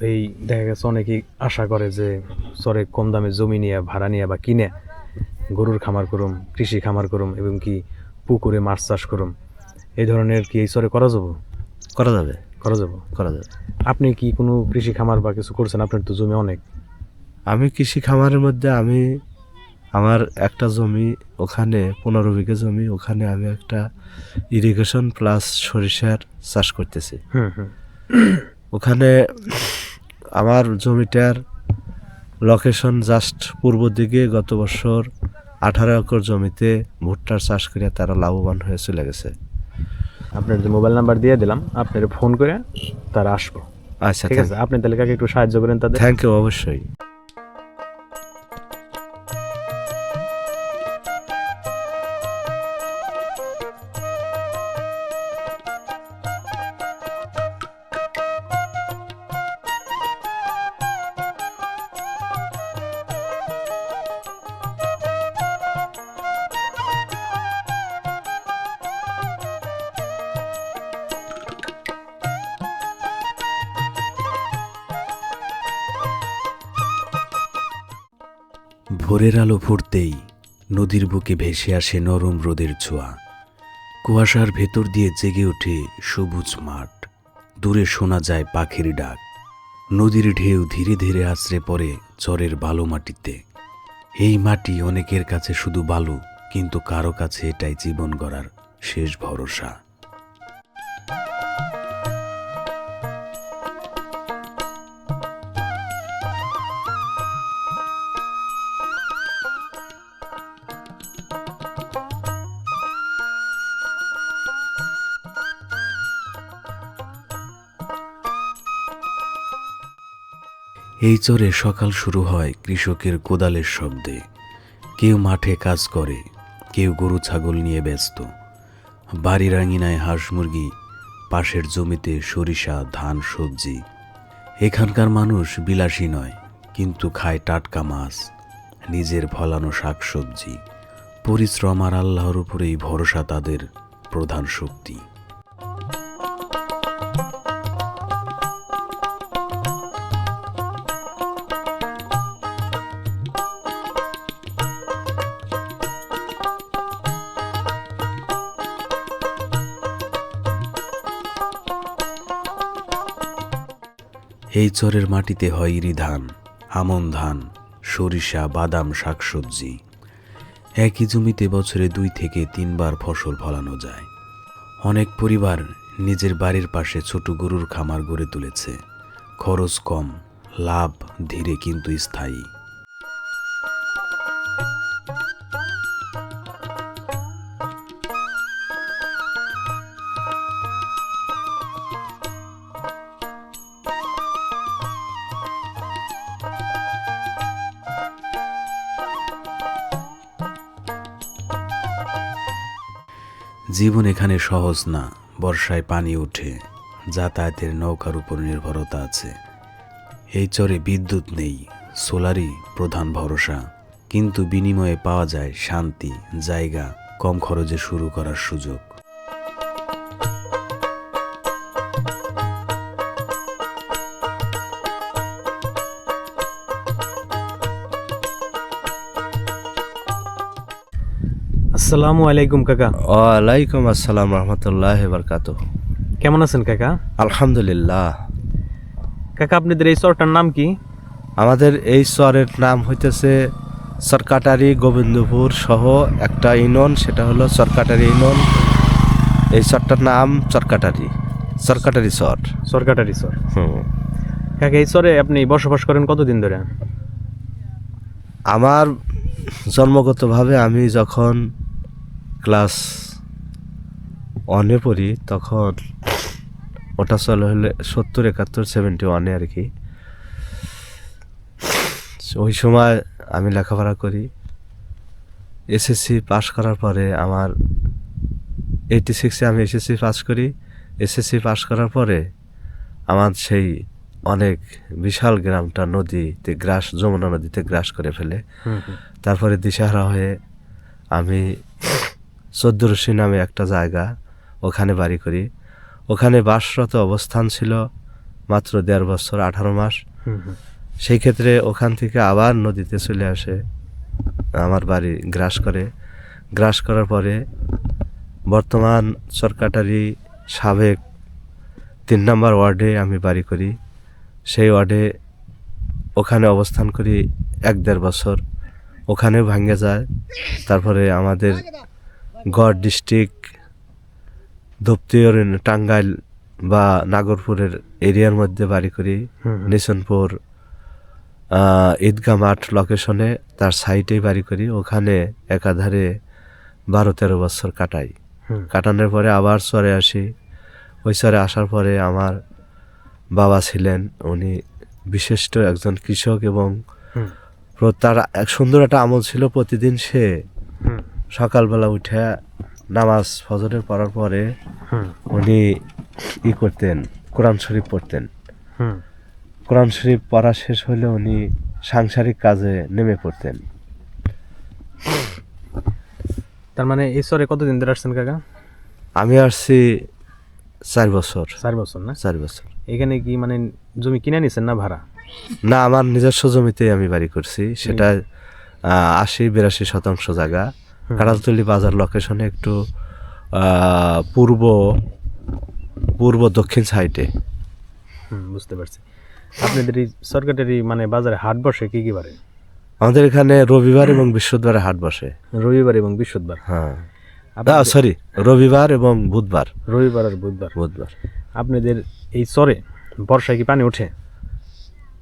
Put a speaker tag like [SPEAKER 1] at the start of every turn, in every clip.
[SPEAKER 1] এই দেখা গেছে অনেকেই আশা করে যে চরে কম দামে জমি নিয়ে ভাড়া নিয়ে বা কিনে গরুর খামার করুম কৃষি খামার করুম এবং কি পুকুরে মাছ চাষ করুম। এই ধরনের কি এই চরে করা যাব?
[SPEAKER 2] করা যাবে।
[SPEAKER 1] করা যাব?
[SPEAKER 2] করা যাবে।
[SPEAKER 1] আপনি কি কোনো কৃষি খামার বা কিছু করছেন? আপনার তো জমি অনেক।
[SPEAKER 2] আমি কৃষি খামারের মধ্যে আমি আমার একটা জমি ওখানে পনেরো বিঘা জমি ওখানে আমি একটা ইরিগেশন প্লাস সরিষার চাষ করতেছি।
[SPEAKER 1] হুম হুম।
[SPEAKER 2] ওখানে আমার জমিটার লোকেশন জাস্ট পূর্ব দিকে গত বছর আঠারো একর জমিতে ভুট্টার চাষ করিয়া তারা লাভবান হয়ে চলে গেছে।
[SPEAKER 1] আপনার যে মোবাইল নাম্বার দিয়ে দিলাম আপনার ফোন করে তারা আসব।
[SPEAKER 2] আচ্ছা
[SPEAKER 1] ঠিক আছে? আপনি তাহলে কাকে একটু সাহায্য করেন তাদের?
[SPEAKER 2] থ্যাংক ইউ অবশ্যই।
[SPEAKER 3] ভোরের আলো ফুটতেই নদীর বুকে ভেসে আসে নরম রোদের ছোঁয়া। কুয়াশার ভেতর দিয়ে জেগে ওঠে সবুজ মাঠ। দূরে শোনা যায় পাখির ডাক। নদীর ঢেউ ধীরে ধীরে আছড়ে পড়ে চরের বালু মাটিতে। এই মাটি অনেকের কাছে শুধু বালু, কিন্তু কারও কাছে এটাই জীবন গড়ার শেষ ভরসা। এই চরে সকাল শুরু হয় কৃষকের কোদালের শব্দে। কেউ মাঠে কাজ করে, কেউ গরু ছাগল নিয়ে ব্যস্ত। বাড়ির আঙিনায় হাঁস মুরগি, পাশের জমিতে সরিষা, ধান, সবজি। এখানকার মানুষ বিলাসী নয়, কিন্তু খায় টাটকা মাছ, নিজের ফলানো শাক সবজি পরিশ্রম আর আল্লাহর উপরেই ভরসা তাদের প্রধান শক্তি। এই চরের মাটিতে হয় ইরি ধান, আমন ধান, সরিষা, বাদাম, শাকসবজি। একই জমিতে বছরে দুই থেকে তিনবার ফসল ফলানো যায়। অনেক পরিবার নিজের বাড়ির পাশে ছোট গরুর খামার গড়ে তুলেছে। খরচ কম, লাভ ধীরে কিন্তু স্থায়ী। জীবন এখানে সহজ না, বর্ষায় পানি ওঠে যাতায়াতের নৌকার উপর নির্ভরতা আছে। এই চরে বিদ্যুৎ নেই, সোলারই প্রধান ভরসা। কিন্তু বিনিময়ে পাওয়া যায় শান্তি, জায়গা, কম খরচে শুরু করার সুযোগ।
[SPEAKER 1] আসসালামু আলাইকুম কাকা।
[SPEAKER 2] ওয়ালাইকুম আসসালাম রহমতুল্লাহ বরকাত
[SPEAKER 1] কেমন আছেন কাকা?
[SPEAKER 2] আলহামদুলিল্লাহ।
[SPEAKER 1] কাকা আপনাদের এই চরটার নাম কি?
[SPEAKER 2] আমাদের এই চরের নাম হইতেছে সরকাটারি গোবিন্দপুর সহ একটা ইউনিয়ন সেটা হলো সরকাটারি ইউনিয়ন। এই চরটার নাম চরকাটারি সরকাটারি চর।
[SPEAKER 1] সরকাটারি চর।
[SPEAKER 2] হুম।
[SPEAKER 1] কাকা এই চরে আপনি বসবাস করেন কতদিন ধরে?
[SPEAKER 2] আমার জন্মগতভাবে আমি যখন ক্লাস ওয়ানে পড়ি তখন ওটা চলে হলে সত্তর একাত্তর সেভেন্টি ওয়ানে আর কি। ওই সময় আমি লেখাপড়া করি। এসএসসি পাশ করার পরে আমার এইটি সিক্সে আমি এসএসসি পাস করি। এসএসসি পাস করার পরে আমার সেই অনেক বিশাল গ্রামটা নদীতে গ্রাস যমুনা নদীতে গ্রাস করে ফেলে। তারপরে দিশাহারা হয়ে আমি চোদ্দরশি নামে একটা জায়গা ওখানে বাড়ি করি। ওখানে বাসরত অবস্থান ছিল মাত্র দেড় বছর আঠারো মাস। সেই ক্ষেত্রে ওখান থেকে আবার নদীতে চলে আসে আমার বাড়ি গ্রাস করে। গ্রাস করার পরে বর্তমান সরকারি সাবেক তিন নম্বর ওয়ার্ডে আমি বাড়ি করি। সেই ওয়ার্ডে ওখানে অবস্থান করি এক দেড় বছর। ওখানেও ভাঙ্গে যায়। তারপরে আমাদের গড় ডিস্ট্রিক্ট ধপ্তিয়র টাঙ্গাইল বা নাগরপুরের এরিয়ার মধ্যে বাড়ি করি। নিশনপুর ঈদগাহ মাঠ লোকেশনে তার সাইটেই বাড়ি করি। ওখানে একাধারে বারো তেরো বছর কাটাই। কাটানোর পরে আবার চরে আসি। ওই চরে আসার পরে আমার বাবা ছিলেন। উনি বিশিষ্ট একজন কৃষক এবং তার এক সুন্দর একটা আমল ছিল প্রতিদিন সে সকালবেলা উঠে নামাজ ফজরের পড়ার পরে উনি ই করতেন কোরআন শরীফ পড়তেন। কোরআন শরীফ পড়া শেষ হলে উনি সাংসারিক কাজে নেমে পড়তেন।
[SPEAKER 1] তার মানে সরে কতদিন ধরে আসছেন কাকা?
[SPEAKER 2] আমি আসছি চার বছর।
[SPEAKER 1] চার বছর না?
[SPEAKER 2] চার বছর।
[SPEAKER 1] এখানে কি মানে জমি কিনে নিছেন না ভাড়া?
[SPEAKER 2] না আমার নিজস্ব জমিতেই আমি বাড়ি করছি। সেটা আহ, আশি বিরাশি শতাংশ জায়গা। কাঁড়ালতলি বাজার লোকেশনে একটু পূর্ব পূর্ব দক্ষিণ সাইডে
[SPEAKER 1] বুঝতে পারছি। আপনাদের এই সরকারি মানে বাজারে হাট বসে কি কি বারে?
[SPEAKER 2] আমাদের এখানে রবিবার এবং বৃহস্পতিবারে হাট বসে।
[SPEAKER 1] রবিবার এবং বৃহস্পতিবার?
[SPEAKER 2] হ্যাঁ। সরি রবিবার এবং বুধবার।
[SPEAKER 1] রবিবার আর বুধবার।
[SPEAKER 2] বুধবার।
[SPEAKER 1] আপনাদের এই চরে বর্ষায় কি পানি ওঠে?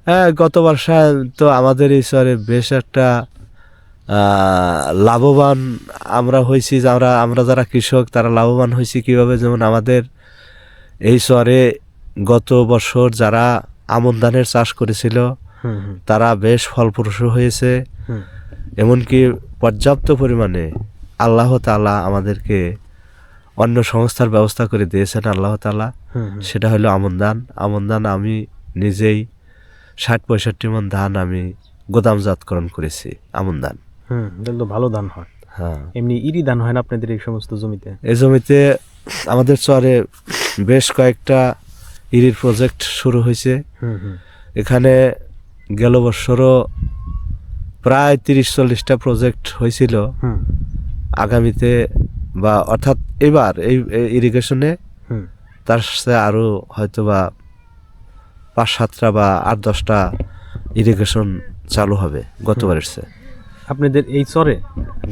[SPEAKER 2] হ্যাঁ গত বর্ষায় তো আমাদের এই শহরে বেশ একটা লাভবান আমরা হয়েছি যে আমরা যারা কৃষক তারা লাভবান হয়েছি কীভাবে? যেমন আমাদের এই শহরে গত বছর যারা আমন ধানের চাষ করেছিল তারা বেশ ফলপ্রসূ হয়েছে। এমনকি পর্যাপ্ত পরিমাণে আল্লাহ তালা আমাদেরকে অন্য সংস্থার ব্যবস্থা করে দিয়েছেন আল্লাহ
[SPEAKER 1] হুম।
[SPEAKER 2] সেটা হলো আমন ধান। আমন ধান আমি নিজেই ষাট পঁয়ষট্টি মন ধান আমি গোদামজাতকরণ করেছি আমন ধান।
[SPEAKER 1] হুম তাহলে তো ভালো ধান হয়।
[SPEAKER 2] হ্যাঁ।
[SPEAKER 1] এমনি ইরি ধান হয় না আপনাদের এই সমস্ত জমিতে?
[SPEAKER 2] এই জমিতে আমাদের চরে বেশ কয়েকটা ইরির প্রজেক্ট শুরু হয়েছে। এখানে গেল বছরও প্রায় তিরিশ চল্লিশটা প্রজেক্ট হয়েছিল।
[SPEAKER 1] হুম।
[SPEAKER 2] আগামীতে বা অর্থাৎ এবার এই ইরিগেশনে
[SPEAKER 1] হুম।
[SPEAKER 2] তার সাথে আরও হয়তো বা পাঁচ সাতটা বা আট দশটা ইরিগেশন চালু হবে গতবারের চেয়ে।
[SPEAKER 1] আপনাদের এই চরে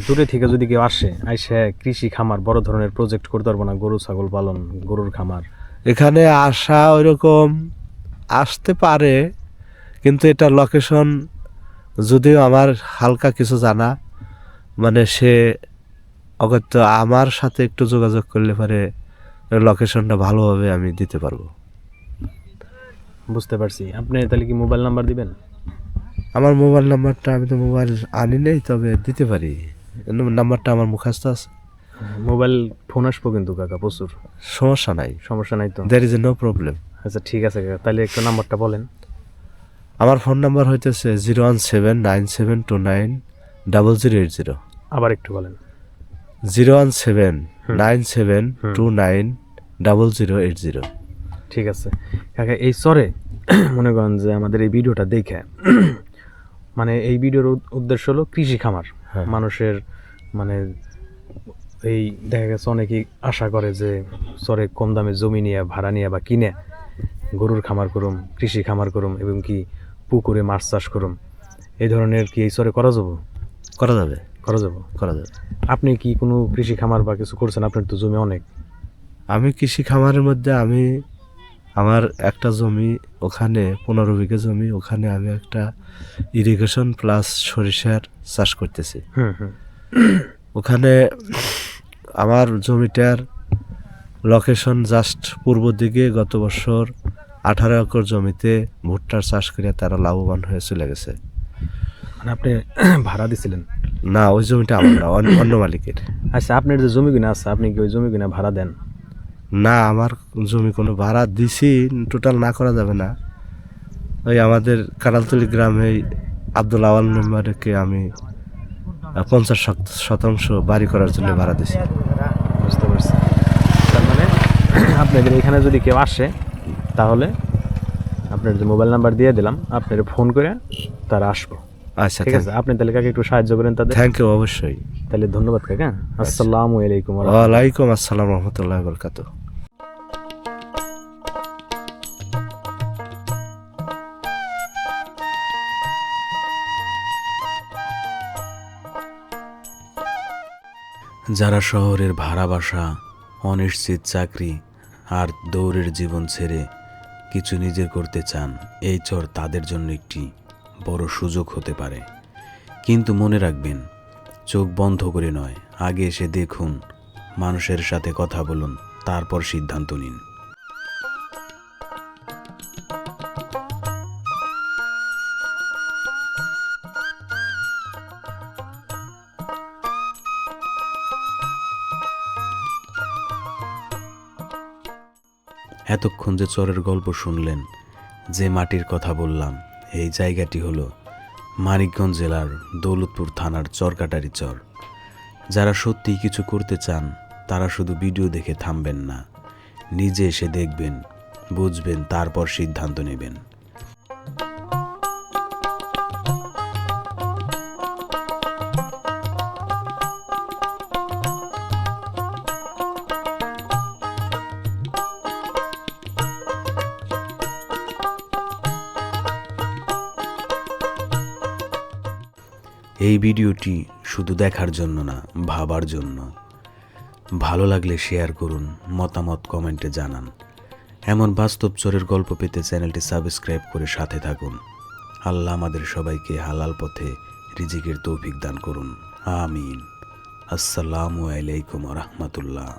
[SPEAKER 1] দূরে থেকে যদি কেউ আসে আইসে কৃষি খামার বড় ধরনের প্রজেক্ট করতে পারব না গরু ছাগল পালন গরুর খামার।
[SPEAKER 2] এখানে আসা ওইরকম আসতে পারে কিন্তু এটা লোকেশন যদিও আমার হালকা কিছু জানা মানে সে অগত্য আমার সাথে একটু যোগাযোগ করলে পারে লোকেশনটা ভালোভাবে আমি দিতে পারব।
[SPEAKER 1] বুঝতে পারছি। আপনি তাহলে কি মোবাইল নাম্বার দিবেন?
[SPEAKER 2] আমার মোবাইল নাম্বারটা আমি তো মোবাইল আনি নেই তবে দিতে পারি। নাম্বারটা আমার মুখাস্ত আছে।
[SPEAKER 1] মোবাইল ফোন আসব কিন্তু কাকা প্রচুর।
[SPEAKER 2] সমস্যা নাই।
[SPEAKER 1] সমস্যা নাই তো?
[SPEAKER 2] There is a no problem
[SPEAKER 1] আচ্ছা ঠিক আছে কাকা তাহলে একটু নাম্বারটা বলেন।
[SPEAKER 2] আমার ফোন নাম্বার হইতেছে zero one seven nine seven two nine double zero eight zero.
[SPEAKER 1] আবার একটু বলেন।
[SPEAKER 2] Zero one seven nine seven two nine double zero eight zero.
[SPEAKER 1] ঠিক আছে। কাকা এই সরে মনে করেন যে আমাদের এই ভিডিওটা দেখে মানে এই ভিডিওর উদ্দেশ্য হলো কৃষি খামার।
[SPEAKER 2] হ্যাঁ।
[SPEAKER 1] মানুষের মানে এই দেখা গেছে অনেকেই আশা করে যে সরে কম দামে জমি নিয়ে ভাড়া নিয়ে বা কিনে গরুর খামার করুম কৃষি খামার করুম এবং কি পুকুরে মাছ চাষ করুম। এই ধরনের কি এই চরে করা যাব?
[SPEAKER 2] করা যাবে।
[SPEAKER 1] করা যাব?
[SPEAKER 2] করা যাবে।
[SPEAKER 1] আপনি কি কোনো কৃষি খামার বা কিছু করছেন? আপনার তো জমি অনেক।
[SPEAKER 2] আমি কৃষি খামারের মধ্যে আমি আমার একটা জমি ওখানে পনেরো বিঘা জমি ওখানে আমি একটা ইরিগেশন প্লাস সরিষার চাষ করতেছি। ওখানে আমার জমিটার লোকেশন জাস্ট পূর্ব দিকে গত বছর আঠারো একর জমিতে ভুট্টার চাষ করে তারা লাভবান হয়ে চলে গেছে।
[SPEAKER 1] মানে আপনি ভাড়া দিছিলেন?
[SPEAKER 2] না ওই জমিটা আমার না অন্য- অন্য মালিকের।
[SPEAKER 1] আচ্ছা আপনার যে জমি কিনা আছে আপনি কি ওই জমি কিনা ভাড়া দেন?
[SPEAKER 2] না আমার জমি কোনো ভাড়া দিছি টোটাল না করা যাবে না। ওই আমাদের কারালতলি গ্রামে আব্দুল আওয়াল মেম্বারকে আমি পঞ্চাশ শতাংশ বাড়ি করার জন্য ভাড়া দিছি।
[SPEAKER 1] বুঝতে পারছি। তার মানে আপনাদের এখানে যদি কেউ আসে তাহলে আপনার যে মোবাইল নাম্বার দিয়ে দিলাম আপনার ফোন করে তারা আসব।
[SPEAKER 2] আচ্ছা
[SPEAKER 1] ঠিক আছে? আপনি তাহলে কাকে একটু সাহায্য করেন তাদের?
[SPEAKER 2] থ্যাংক ইউ অবশ্যই।
[SPEAKER 1] তাহলে ধন্যবাদ কাকা। আসসালামু আলাইকুম
[SPEAKER 2] ওয়ালাইকুম আসসালাম রহমতুল্লাহ বরকাত
[SPEAKER 3] যারা শহরের ভাড়া বাসা অনিশ্চিত চাকরি আর দৌড়ের জীবন ছেড়ে কিছু নিজের করতে চান, এই চর তাদের জন্য একটি বড় সুযোগ হতে পারে। কিন্তু মনে রাখবেন, চোখ বন্ধ করে নয়। আগে এসে দেখুন, মানুষের সাথে কথা বলুন, তারপর সিদ্ধান্ত নিন। এতক্ষণ যে চরের গল্প শুনলেন, যে মাটির কথা বললাম, এই জায়গাটি হল মানিকগঞ্জ জেলার দৌলতপুর থানার চরকাটারি চর। যারা সত্যিই কিছু করতে চান, তারা শুধু ভিডিও দেখে থামবেন না, নিজে এসে দেখবেন, বুঝবেন, তারপর সিদ্ধান্ত নেবেন। এই ভিডিওটি শুধু দেখার জন্য না, ভাবার জন্য। ভালো লাগলে শেয়ার করুন, মতামত কমেন্টে জানান। এমন বাস্তব চোরের গল্প পেতে চ্যানেলটি সাবস্ক্রাইব করে সাথে থাকুন। আল্লাহ আমাদের সবাইকে হালাল পথে রিজিকের তৌফিক দান করুন। আমিন। আসসালামু আলাইকুম রহমতুল্লাহ।